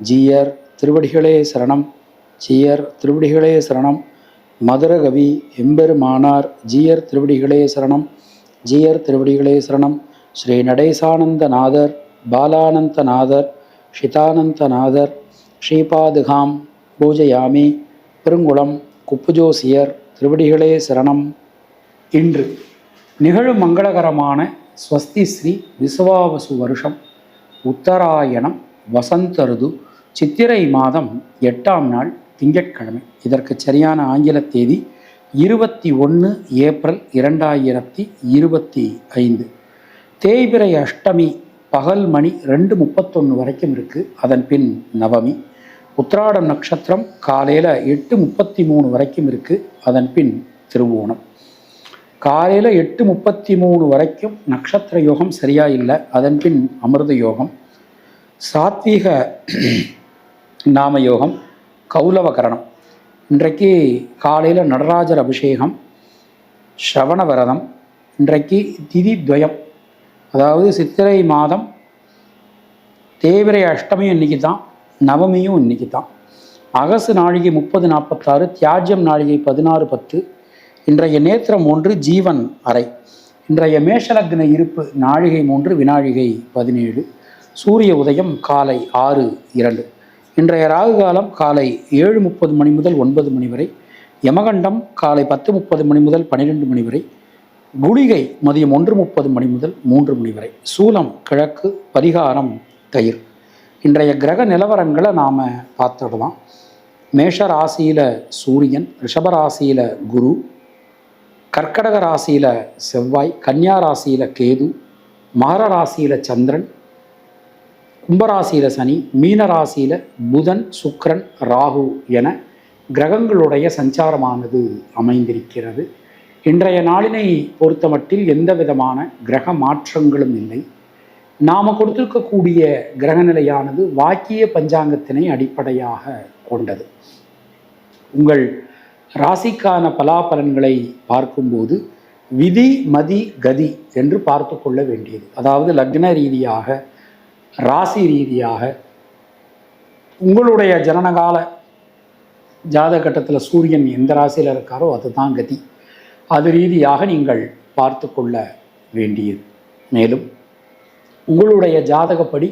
ஜீயர் திருவடிகளே சரணம். ஜீயர் திருவடிகளே சரணம். மதுரகவி எம்பெருமானார் ஜீயர் திருவடிகளே சரணம். ஜீயர் திருவடிகளே சரணம். ஸ்ரீ நடேசானந்தநாதர் பாலானந்தநாதர் ஷிதானந்தநாதர் ஸ்ரீபாதுகாம் பூஜையாமி பெருங்குளம் குப்புஜோசியர் திருவடிகளே சரணம். இன்று நிகழும் மங்களகரமான ஸ்வஸ்தி ஸ்ரீ விசுவாவசு வருஷம் உத்தராயணம் வசந்த ருது சித்திரை மாதம் எட்டாம் நாள் திங்கட்கிழமை. இதற்கு சரியான ஆங்கில தேதி இருபத்தி ஒன்று ஏப்ரல் இரண்டாயிரத்தி இருபத்தி ஐந்து. தேய்பிரை அஷ்டமி பகல் மணி ரெண்டு முப்பத்தொன்று வரைக்கும் இருக்குது அதன் பின் நவமி. உத்திராடம் நட்சத்திரம் காலையில் எட்டு முப்பத்தி மூணு வரைக்கும் இருக்குது அதன் பின் திருவோணம். காலையில் எட்டு முப்பத்தி மூணு வரைக்கும் நட்சத்திர யோகம் சரியா இல்லை. அதன் பின் அமிர்த யோகம். சாத்வீக நாமயோகம் கௌலவகரணம். இன்றைக்கு காலையில் நடராஜர் அபிஷேகம் ஸ்ரவண விரதம் இன்றைக்கு திதி துவயம். அதாவது சித்திரை மாதம் தேவிரை அஷ்டமியும் இன்னைக்கு தான் நவமியும் இன்னைக்கு தான் அகசு நாழிகை முப்பது நாற்பத்தாறு தியாஜ்யம் நாழிகை பதினாறு பத்து. இன்றைய நேத்திரம் ஒன்று ஜீவன் அறை. இன்றைய மேஷலக்ன இருப்பு நாழிகை மூன்று வினாழிகை பதினேழு. சூரிய உதயம் காலை ஆறு இரண்டு. இன்றைய ராகு காலம் காலை ஏழு முப்பது மணி முதல் ஒன்பது மணி வரை யமகண்டம் காலை பத்து முப்பது மணி முதல் பன்னிரெண்டு மணி வரை குளிகை மதியம் ஒன்று முப்பது மணி முதல் மூன்று மணி வரை. சூலம் கிழக்கு பரிகாரம் தயிர். இன்றைய கிரக நிலவரங்களை நாம் பார்த்துடலாம். மேஷ ராசியில் சூரியன் ரிஷப ராசியில் குரு கர்க்கடக ராசியில் செவ்வாய் கன்னியா ராசியில் கேது மகர ராசியில் சந்திரன் கும்பராசியில் சனி மீனராசியில் புதன் சுக்ரன் ராகு என கிரகங்களுடைய சஞ்சாரமானது அமைந்திருக்கிறது. இன்றைய நாளினை பொறுத்தமட்டில் எந்த விதமான கிரக மாற்றங்களும் இல்லை. நாம் கொடுத்திருக்கக்கூடிய கிரகநிலையானது வாக்கிய பஞ்சாங்கத்தினை அடிப்படையாக கொண்டது. உங்கள் ராசிக்கான பலாபலன்களை பார்க்கும்போது விதி மதி கதி என்று பார்த்து கொள்ள வேண்டியது. அதாவது லக்ன ரீதியாக ராசி ரீதியாக உங்களுடைய ஜனனகால ஜாதகட்டத்தில் சூரியன் எந்த ராசியில் இருக்காரோ அதுதான் கதி. அது ரீதியாக நீங்கள் பார்த்து கொள்ள வேண்டியது. மேலும் உங்களுடைய ஜாதகப்படி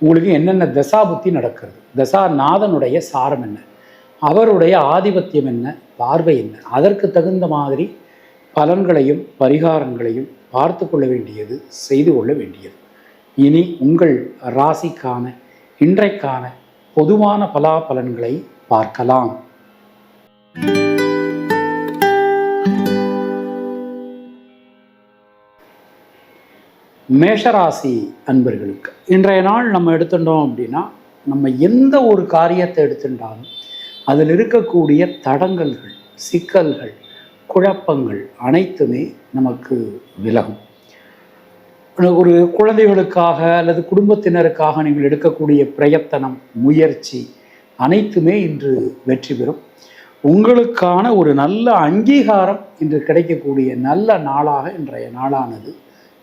உங்களுக்கு என்னென்ன தசாபுத்தி நடக்கிறது? தசாநாதனுடைய சாரம் என்ன? அவருடைய ஆதிபத்தியம் என்ன? பார்வை என்ன? அதற்கு தகுந்த மாதிரி பலன்களையும் பரிகாரங்களையும் பார்த்து கொள்ள வேண்டியது செய்து கொள்ள வேண்டியது. இனி உங்கள் ராசிக்கான இன்றைக்கான பொதுவான பலாபலன்களை பார்க்கலாம். மேஷராசி அன்பர்களுக்கு இன்றைய நாள் நம்ம எடுத்துட்டோம் அப்படின்னா நம்ம எந்த ஒரு காரியத்தை எடுத்துட்டாலும் அதில் இருக்கக்கூடிய தடங்கல்கள் சிக்கல்கள் குழப்பங்கள் அனைத்துமே நமக்கு விலகும். ஒரு குழந்தைகளுக்காக அல்லது குடும்பத்தினருக்காக நீங்கள் எடுக்கக்கூடிய பிரயத்தனம் முயற்சி அனைத்துமே இன்று வெற்றி பெறும். உங்களுக்கான ஒரு நல்ல அங்கீகாரம் இன்று கிடைக்கக்கூடிய நல்ல நாளாக இன்றைய நாளானது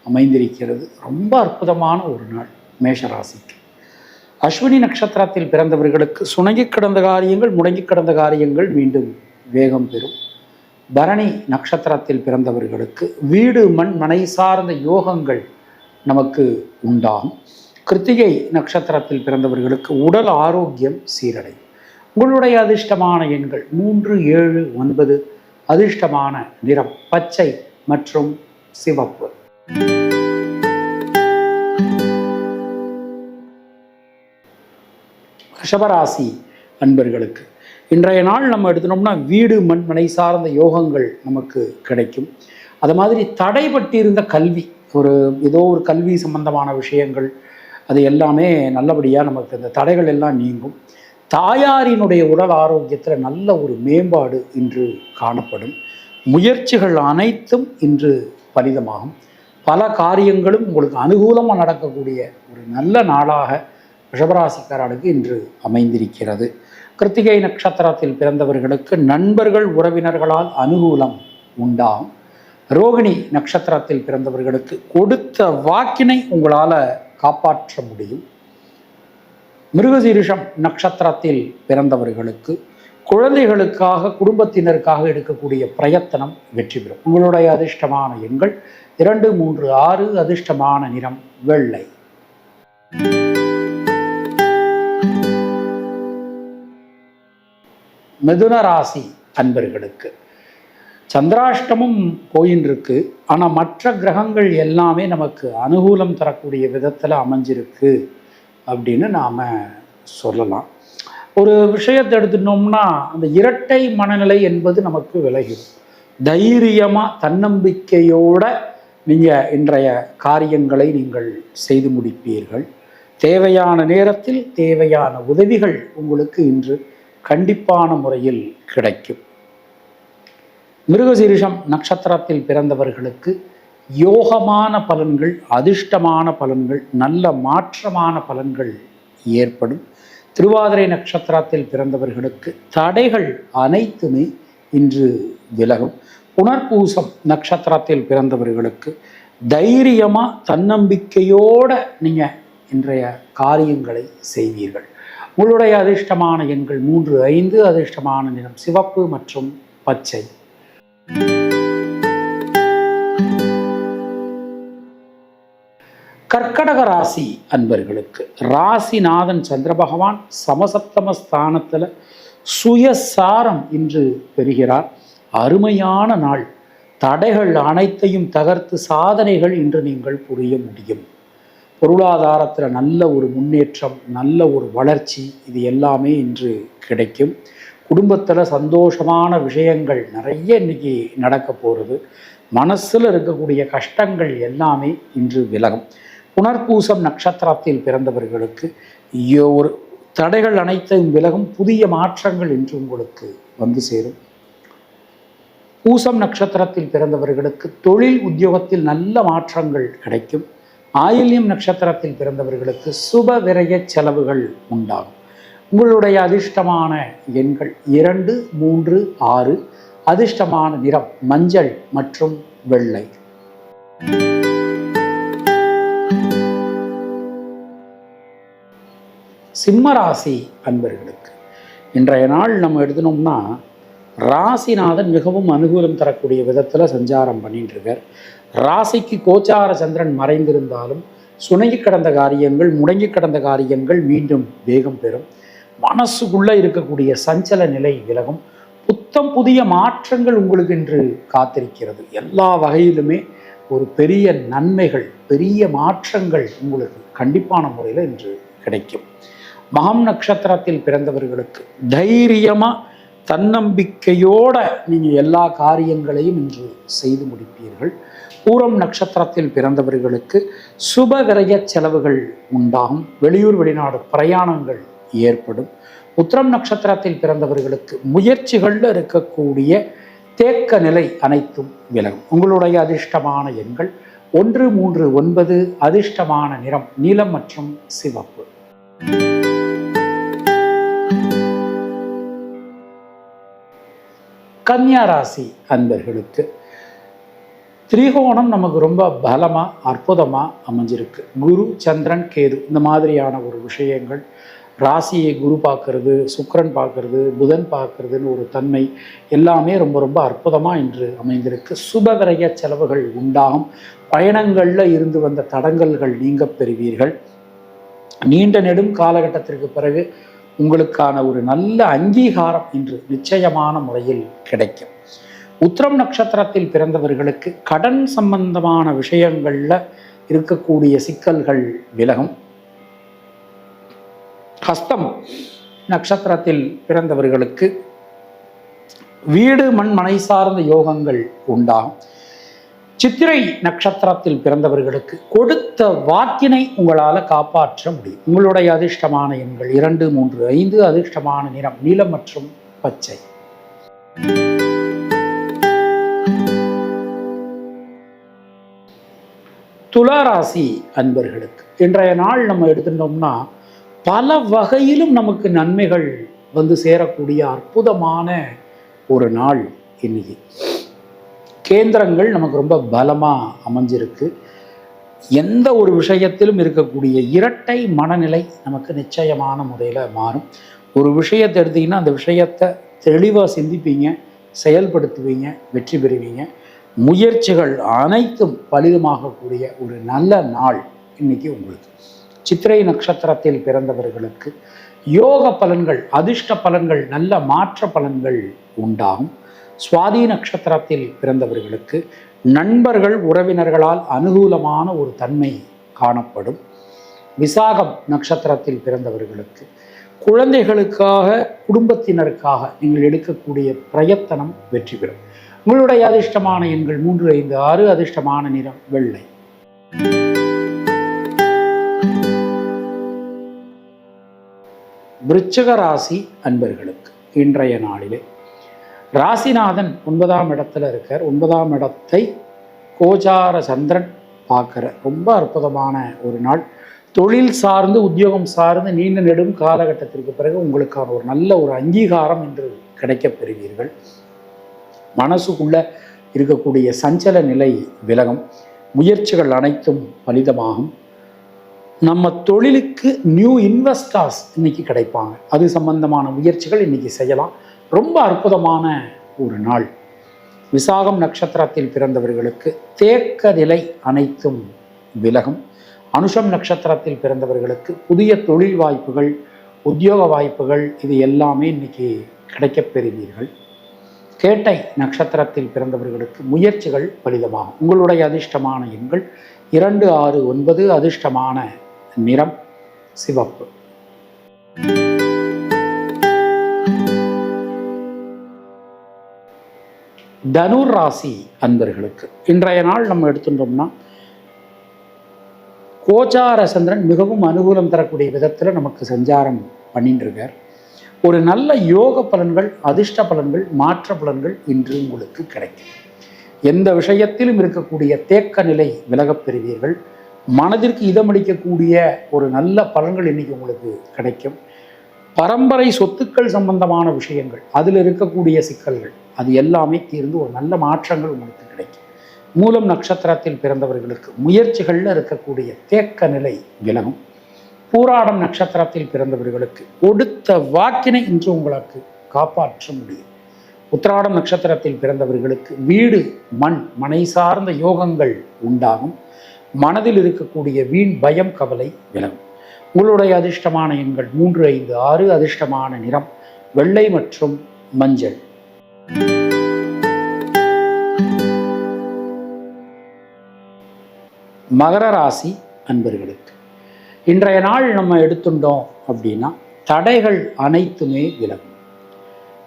அமைந்திருக்கிறது. ரொம்ப அற்புதமான ஒரு நாள் மேஷராசிக்கு. அஸ்வினி நட்சத்திரத்தில் பிறந்தவர்களுக்கு சுணங்கி கிடந்த காரியங்கள் முடங்கி கிடந்த காரியங்கள் மீண்டும் வேகம் பெறும். பரணி நட்சத்திரத்தில் பிறந்தவர்களுக்கு வீடு மண் மனை சார்ந்த யோகங்கள் நமக்கு உண்டாகும். கிருத்திகை நட்சத்திரத்தில் பிறந்தவர்களுக்கு உடல் ஆரோக்கியம் சீரடையும். உங்களுடைய அதிர்ஷ்டமான எண்கள் மூன்று ஏழு ஒன்பது அதிர்ஷ்டமான நிறம் பச்சை மற்றும் சிவப்பு. ரிஷபராசி அன்பர்களுக்கு இன்றைய நாள் நம்ம எடுத்துனோம்னா வீடு மண்மனை சார்ந்த யோகங்கள் நமக்கு கிடைக்கும். அது மாதிரி தடைபட்டிருந்த கல்வி ஒரு ஏதோ ஒரு கல்வி சம்பந்தமான விஷயங்கள் அது எல்லாமே நல்லபடியாக நமக்கு இந்த தடைகள் எல்லாம் நீங்கும். தாயாரினுடைய உடல் ஆரோக்கியத்தில் நல்ல ஒரு மேம்பாடு இன்று காணப்படும். முயற்சிகள் அனைத்தும் இன்று பலிதமாகும். பல காரியங்களும் உங்களுக்கு அனுகூலமாக நடக்கக்கூடிய ஒரு நல்ல நாளாக ரிஷபராசிக்காரனுக்கு இன்று அமைந்திருக்கிறது. கிருத்திகை நட்சத்திரத்தில் பிறந்தவர்களுக்கு நண்பர்கள் உறவினர்களால் அனுகூலம் உண்டாகும். ரோகிணி நட்சத்திரத்தில் பிறந்தவர்களுக்கு கொடுத்த வாக்கினை உங்களால் காப்பாற்ற முடியும். மிருகசீரிஷம் நட்சத்திரத்தில் பிறந்தவர்களுக்கு குழந்தைகளுக்காக குடும்பத்தினருக்காக எடுக்கக்கூடிய பிரயத்தனம் வெற்றி பெறும். உங்களுடைய அதிர்ஷ்டமான எண்கள் இரண்டு மூன்று ஆறு அதிர்ஷ்டமான நிறம் வெள்ளை. மிதுன ராசி அன்பர்களுக்கு சந்திராஷ்டமும் போயின்னு இருக்கு ஆனால் மற்ற கிரகங்கள் எல்லாமே நமக்கு அனுகூலம் தரக்கூடிய விதத்தில் அமைஞ்சிருக்கு அப்படின்னு நாம் சொல்லலாம். ஒரு விஷயத்தை எடுத்துட்டோம்னா அந்த இரட்டை மனநிலை என்பது நமக்கு விலகிடும் தைரியமாக தன்னம்பிக்கையோட நீங்கள் இன்றைய காரியங்களை நீங்கள் செய்து முடிப்பீர்கள். தேவையான நேரத்தில் தேவையான உதவிகள் உங்களுக்கு இன்று கண்டிப்பான முறையில் கிடைக்கும். மிருகசீரிஷம் நட்சத்திரத்தில் பிறந்தவர்களுக்கு யோகமான பலன்கள் அதிர்ஷ்டமான பலன்கள் நல்ல மாற்றமான பலன்கள் ஏற்படும். திருவாதிரை நட்சத்திரத்தில் பிறந்தவர்களுக்கு தடைகள் அனைத்துமே இன்று விலகும். புனர்பூசம் நட்சத்திரத்தில் பிறந்தவர்களுக்கு தைரியமாக தன்னம்பிக்கையோட நீங்கள் இன்றைய காரியங்களை செய்வீர்கள். உங்களுடைய அதிர்ஷ்டமான எண்கள் மூன்று ஐந்து அதிர்ஷ்டமான நிறம் சிவப்பு மற்றும் பச்சை. கர்க்கடக ராசி அன்பர்களுக்கு ராசிநாதன் சந்திர பகவான் சமசப்தம ஸ்தானத்தில் சுயசாரம் இன்று பெறுகிறார். அருமையான நாள். தடைகள் அனைத்தையும் தகர்த்து சாதனைகள் இன்று நீங்கள் புரிய முடியும். பொருளாதாரத்தில் நல்ல ஒரு முன்னேற்றம் நல்ல ஒரு வளர்ச்சி இது எல்லாமே இன்று கிடைக்கும். குடும்பத்தில் சந்தோஷமான விஷயங்கள் நிறைய இன்றைக்கி நடக்க போகிறது மனசில் இருக்கக்கூடிய கஷ்டங்கள் எல்லாமே இன்று விலகும். புனர்பூசம் நட்சத்திரத்தில் பிறந்தவர்களுக்கு ஒரு தடைகள் அனைத்தையும் விலகும். புதிய மாற்றங்கள் இன்று உங்களுக்கு வந்து சேரும். பூசம் நட்சத்திரத்தில் பிறந்தவர்களுக்கு தொழில் உத்தியோகத்தில் நல்ல மாற்றங்கள் கிடைக்கும். ஆயில்யம் நட்சத்திரத்தில் பிறந்தவர்களுக்கு சுப விரய செலவுகள் உண்டாகும். உங்களுடைய அதிர்ஷ்டமான எண்கள் இரண்டு மூன்று ஆறு. அதிர்ஷ்டமான நிறம் மஞ்சள் மற்றும் வெள்ளை. சிம்மராசி அன்பர்களுக்கு இன்றைய நாள் நம்ம எடுத்துனோம்னா ராசிநாதன் மிகவும் அனுகூலம் தரக்கூடிய விதத்தில் சஞ்சாரம் பண்ணிட்டு இருக்கார் ராசிக்கு கோச்சார சந்திரன் மறைந்திருந்தாலும் சுணங்கி கடந்த காரியங்கள் முடங்கி கடந்த காரியங்கள் மீண்டும் வேகம் பெறும். மனசுக்குள்ளே இருக்கக்கூடிய சஞ்சல நிலை விலகும். புத்தம் புதிய மாற்றங்கள் உங்களுக்கு இன்று காத்திருக்கிறது. எல்லா வகையிலுமே ஒரு பெரிய நன்மைகள் பெரிய மாற்றங்கள் உங்களுக்கு கண்டிப்பான முறையில் இன்று கிடைக்கும். மகம் நட்சத்திரத்தில் பிறந்தவர்களுக்கு தைரியமாக தன்னம்பிக்கையோட நீங்கள் எல்லா காரியங்களையும் இன்று செய்து முடிப்பீர்கள். பூரம் நட்சத்திரத்தில் பிறந்தவர்களுக்கு சுப விரய செலவுகள் உண்டாகும். வெளியூர் வெளிநாடு பிரயாணங்கள் ஏற்படும். உத்திரம் நட்சத்திரத்தில் பிறந்தவர்களுக்கு முயற்சிகளில் இருக்கக்கூடிய தேக்க நிலை அனைத்தும் விலகும். உங்களுடைய அதிர்ஷ்டமான எண்கள் ஒன்று மூன்று ஒன்பது அதிர்ஷ்டமான நிறம் நீலம் மற்றும் சிவப்பு. கன்னியா ராசி அன்பர்களுக்கு திரிகோணம் நமக்கு ரொம்ப பலமாக அற்புதமாக அமைஞ்சிருக்கு. குரு சந்திரன் கேது இந்த மாதிரியான ஒரு விஷயங்கள் ராசியை குரு பார்க்கறது சுக்கரன் பார்க்கறது புதன் பார்க்கறதுன்னு ஒரு தன்மை எல்லாமே ரொம்ப ரொம்ப அற்புதமாக இன்று அமைந்திருக்கு. சுபவிரய செலவுகள் உண்டாகும். பயணங்களில் இருந்து வந்த தடங்கல்கள் நீங்க பெறுவீர்கள். நீண்ட நெடும் காலகட்டத்திற்கு பிறகு உங்களுக்கான ஒரு நல்ல அங்கீகாரம் இன்று நிச்சயமான முறையில் கிடைக்கும். உத்திரம் நட்சத்திரத்தில் பிறந்தவர்களுக்கு கடன் சம்பந்தமான விஷயங்களில் இருக்கக்கூடிய சிக்கல்கள் விலகும். ஹஸ்தம் நட்சத்திரத்தில் பிறந்தவர்களுக்கு வீடு மண் மனை சார்ந்த யோகங்கள் உண்டாம் சித்திரை நட்சத்திரத்தில் பிறந்தவர்களுக்கு கொடுத்த வாக்கினை உங்களால் காப்பாற்ற முடியும். உங்களுடைய அதிர்ஷ்டமான எண்கள் இரண்டு மூன்று ஐந்து அதிர்ஷ்டமான நிறம் நீலம் மற்றும் பச்சை. துளாராசி அன்பர்களுக்கு இன்றைய நாள் நம்ம எடுத்துட்டோம்னா பல வகையிலும் நமக்கு நன்மைகள் வந்து சேரக்கூடிய அற்புதமான ஒரு நாள் இன்னைக்கு. கேந்திரங்கள் நமக்கு ரொம்ப பலமாக அமைஞ்சிருக்கு. எந்த ஒரு விஷயத்திலும் இருக்கக்கூடிய இரட்டை மனநிலை நமக்கு நிச்சயமான முறையில் மாறும். ஒரு விஷயத்தை எடுத்தீங்கன்னா அந்த விஷயத்தை தெளிவாக சிந்திப்பீங்க செயல்படுத்துவீங்க வெற்றி பெறுவீங்க. முயற்சிகள் அனைத்தும் பலிதமாகக்கூடிய ஒரு நல்ல நாள் இன்னைக்கு உங்களுக்கு. சித்திரை நட்சத்திரத்தில் பிறந்தவர்களுக்கு யோக பலன்கள் அதிர்ஷ்ட பலன்கள் நல்ல மாற்ற பலன்கள் உண்டாகும். சுவாதி நட்சத்திரத்தில் பிறந்தவர்களுக்கு நண்பர்கள் உறவினர்களால் அனுகூலமான ஒரு தன்மை காணப்படும். விசாகம் நட்சத்திரத்தில் பிறந்தவர்களுக்கு குழந்தைகளுக்காக குடும்பத்தினருக்காக நீங்கள் எடுக்கக்கூடிய பிரயத்தனம் வெற்றி பெறும். உங்களுடைய அதிர்ஷ்டமான எண்கள் மூன்று ஐந்து ஆறு அதிர்ஷ்டமான நிறம் வெள்ளை. விருச்சக ராசி அன்பர்களுக்கு இன்றைய நாளிலே. ராசிநாதன் ஒன்பதாம் இடத்துல இருக்கார். ஒன்பதாம் இடத்தை கோச்சார சந்திரன் பார்க்குற ரொம்ப அற்புதமான ஒரு நாள். தொழில் சார்ந்து உத்தியோகம் சார்ந்து நீண்ட நெடும் காலகட்டத்திற்கு பிறகு உங்களுக்கான ஒரு நல்ல ஒரு அங்கீகாரம் என்று கிடைக்கப் பெறுவீர்கள். மனசுக்குள்ள இருக்கக்கூடிய சஞ்சல நிலை விலகும். முயற்சிகள் அனைத்தும் பலிதமாகும். நம்ம தொழிலுக்கு நியூ இன்வெஸ்டர்ஸ் இன்னைக்கு கிடைப்பாங்க. அது சம்பந்தமான முயற்சிகள் இன்னைக்கு செய்யலாம். ரொம்ப அற்புதமான ஒரு நாள். விசாகம் நட்சத்திரத்தில் பிறந்தவர்களுக்கு தேக்க நிலை அனைத்தும் விலகும். அனுஷம் நட்சத்திரத்தில் பிறந்தவர்களுக்கு புதிய தொழில் வாய்ப்புகள் உத்தியோக வாய்ப்புகள் இது எல்லாமே இன்னைக்கு கிடைக்கப் பெறுவீர்கள். கேட்டை நட்சத்திரத்தில் பிறந்தவர்களுக்கு முயற்சிகள் பலிதமாகும். உங்களுடைய அதிர்ஷ்டமான எண்கள் இரண்டு ஆறு ஒன்பது அதிர்ஷ்டமான நிறம் சிவப்பு. தனுர் ராசி அன்பர்களுக்கு இன்றைய நாள் நம்ம எடுத்துட்டோம்னா கோச்சார சந்திரன் மிகவும் அனுகூலம் தரக்கூடிய விதத்தில் நமக்கு சஞ்சாரம் பண்ணிட்டு இருக்கார் ஒரு நல்ல யோக பலன்கள் அதிர்ஷ்ட பலன்கள் மாற்ற பலன்கள் இன்று உங்களுக்கு கிடைக்கும். எந்த விஷயத்திலும் இருக்கக்கூடிய தேக்க நிலை விலகப் பெறுவீர்கள். மனதிற்கு இதமளிக்கக்கூடிய ஒரு நல்ல பலன்கள் இன்னைக்கு உங்களுக்கு கிடைக்கும். பரம்பரை சொத்துக்கள் சம்பந்தமான விஷயங்கள் அதில் இருக்கக்கூடிய சிக்கல்கள் அது எல்லாமே தீர்ந்து ஒரு நல்ல மாற்றங்கள் உங்களுக்கு கிடைக்கும். மூலம் நட்சத்திரத்தில் பிறந்தவர்களுக்கு முயற்சிகளில் இருக்கக்கூடிய தேக்க நிலை விலகும். பூராடம் நட்சத்திரத்தில் பிறந்தவர்களுக்கு கொடுத்த வாக்கினை இன்று உங்களுக்கு காப்பாற்ற முடியும். உத்திராடம் நட்சத்திரத்தில் பிறந்தவர்களுக்கு வீடு மண் மனை சார்ந்த யோகங்கள் உண்டாகும். மனதில் இருக்கக்கூடிய வீண் பயம் கவலை விலகும் உங்களுடைய அதிர்ஷ்டமான எண்கள் மூன்று ஐந்து ஆறு அதிர்ஷ்டமான நிறம் வெள்ளை மற்றும் மஞ்சள். மகர ராசி அன்பர்களுக்கு இன்றைய நாள் நம்ம எடுத்துட்டோம் அப்படின்னா தடைகள் அனைத்துமே விலகும்.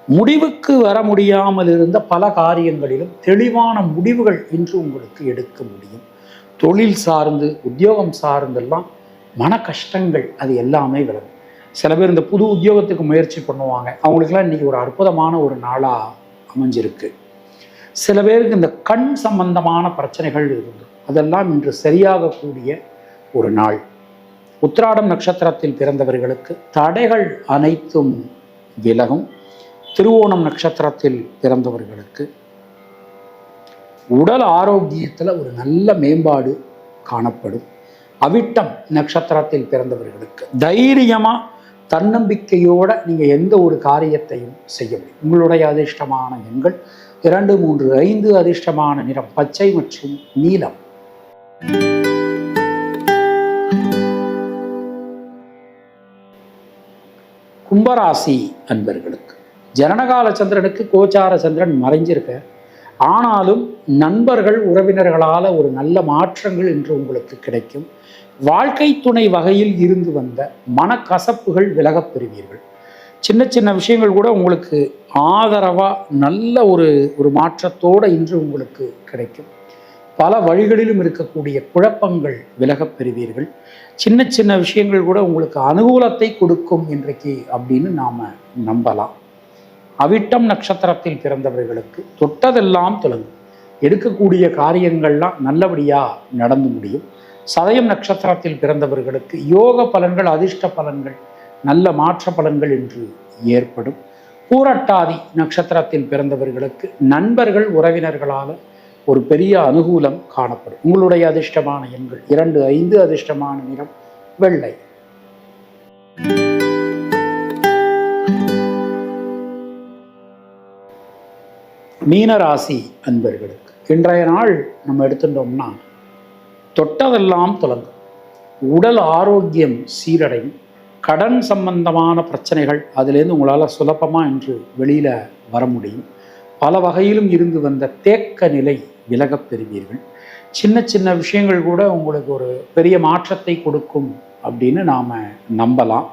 முடிவுக்கு வர முடியாமல் இருந்த பல காரியங்களிலும் தெளிவான முடிவுகள் இன்று உங்களுக்கு எடுக்க முடியும். தொழில் சார்ந்து உத்தியோகம் சார்ந்தெல்லாம் மன கஷ்டங்கள் அது எல்லாமே விலகும். சில பேர் இந்த புது உத்தியோகத்துக்கு முயற்சி பண்ணுவாங்க. அவங்களுக்கெல்லாம் இன்றைக்கி ஒரு அற்புதமான ஒரு நாளாக அமைஞ்சிருக்கு. சில பேருக்கு இந்த கண் சம்பந்தமான பிரச்சனைகள் இருந்தது அதெல்லாம் இன்று சரியாகக்கூடிய ஒரு நாள். உத்திராடம் நட்சத்திரத்தில் பிறந்தவர்களுக்கு தடைகள் அனைத்தும் விலகும். திருவோணம் நட்சத்திரத்தில் பிறந்தவர்களுக்கு உடல் ஆரோக்கியத்தில் ஒரு நல்ல மேம்பாடு காணப்படும். அவிட்டம் நட்சத்திரத்தில் பிறந்தவர்களுக்கு. தைரியமாக தன்னம்பிக்கையோட நீங்கள் எந்த ஒரு காரியத்தையும் செய்ய முடியும். உங்களுடைய அதிர்ஷ்டமான எண்கள் இரண்டு மூன்று ஐந்து அதிர்ஷ்டமான நிறம் பச்சை மற்றும் நீலம். கும்பராசி அன்பர்களுக்கு. ஜனனகால சந்திரனுக்கு கோச்சார சந்திரன் மறைஞ்சிருக்க ஆனாலும் நண்பர்கள் உறவினர்களால் ஒரு நல்ல மாற்றங்கள் இன்று உங்களுக்கு கிடைக்கும். வாழ்க்கை துணை வகையில் இருந்து வந்த மனக்கசப்புகள் விலகப் பெறுவீர்கள். சின்ன சின்ன விஷயங்கள் கூட உங்களுக்கு ஆதரவாக நல்ல ஒரு ஒரு மாற்றத்தோடு இன்று உங்களுக்கு கிடைக்கும். பல வழிகளிலும் இருக்கக்கூடிய குழப்பங்கள் விலகப் பெறுவீர்கள். சின்ன சின்ன விஷயங்கள் கூட உங்களுக்கு அனுகூலத்தை கொடுக்கும் இன்றைக்கு அப்படின்னு நாம் நம்பலாம். அவிட்டம் நட்சத்திரத்தில் பிறந்தவர்களுக்கு தொட்டதெல்லாம் தொடங்கும் எடுக்கக்கூடிய காரியங்கள்லாம் நல்லபடியாக நடந்து முடியும். சதயம் நட்சத்திரத்தில் பிறந்தவர்களுக்கு யோக பலன்கள் அதிர்ஷ்ட பலன்கள் நல்ல மாற்ற பலன்கள் என்று ஏற்படும். பூரட்டாதி நட்சத்திரத்தில் பிறந்தவர்களுக்கு நண்பர்கள் உறவினர்களால் ஒரு பெரிய அனுகூலம் காணப்படும். உங்களுடைய அதிர்ஷ்டமான எண்கள் இரண்டு ஐந்து அதிர்ஷ்டமான நிறம் வெள்ளை. மீனராசி அன்பர்களுக்கு இன்றைய நாள் நம்ம எடுத்துட்டோம்னா தொட்டதெல்லாம் தொடங்கும் உடல் ஆரோக்கியம் சீரடையும். கடன் சம்பந்தமான பிரச்சனைகள் அதுலேருந்து உங்களால் சுலபமாக இன்று வெளியில் வர முடியும். பல வகையிலும் இருந்து வந்த தேக்க நிலை விலகப் பெறுவீர்கள். சின்ன சின்ன விஷயங்கள் கூட உங்களுக்கு ஒரு பெரிய மாற்றத்தை கொடுக்கும் அப்படின்னு நாம் நம்பலாம்.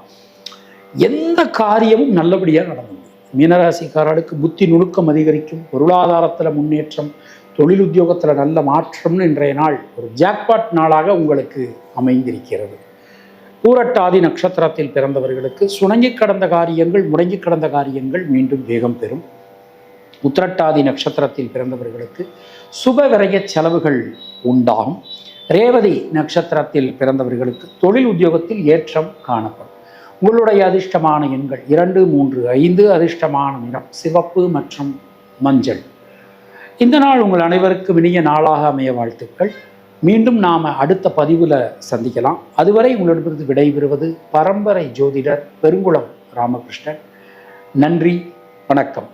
எந்த காரியமும் நல்லபடியாக நடந்தோம் மீனராசிக்காரர்களுக்கு புத்தி நுணுக்கம் அதிகரிக்கும். பொருளாதாரத்தில் முன்னேற்றம் தொழில் உத்தியோகத்தில் நல்ல மாற்றம்னு இன்றைய நாள் ஒரு ஜாக்பாட் நாளாக உங்களுக்கு அமைந்திருக்கிறது. பூரட்டாதி நட்சத்திரத்தில் பிறந்தவர்களுக்கு சுணங்கி கடந்த காரியங்கள் முடங்கி கடந்த காரியங்கள் மீண்டும் வேகம் பெறும். உத்திரட்டாதி நட்சத்திரத்தில் பிறந்தவர்களுக்கு சுப விரைய செலவுகள் உண்டாகும். ரேவதி நட்சத்திரத்தில் பிறந்தவர்களுக்கு தொழில் உத்தியோகத்தில் ஏற்றம் காணப்படும். உங்களுடைய அதிர்ஷ்டமான எண்கள் இரண்டு மூன்று ஐந்து அதிர்ஷ்டமான நிறம் சிவப்பு மற்றும் மஞ்சள். இந்த நாள் உங்கள் அனைவருக்கும் இனிய நாளாக அமைய வாழ்த்துக்கள். மீண்டும் நாம் அடுத்த பதிவில் சந்திக்கலாம். அதுவரை உங்களிடமிருந்து விடைபெறுவது பரம்பரை ஜோதிடர் பெருங்குளம் ராமகிருஷ்ணன். நன்றி வணக்கம்.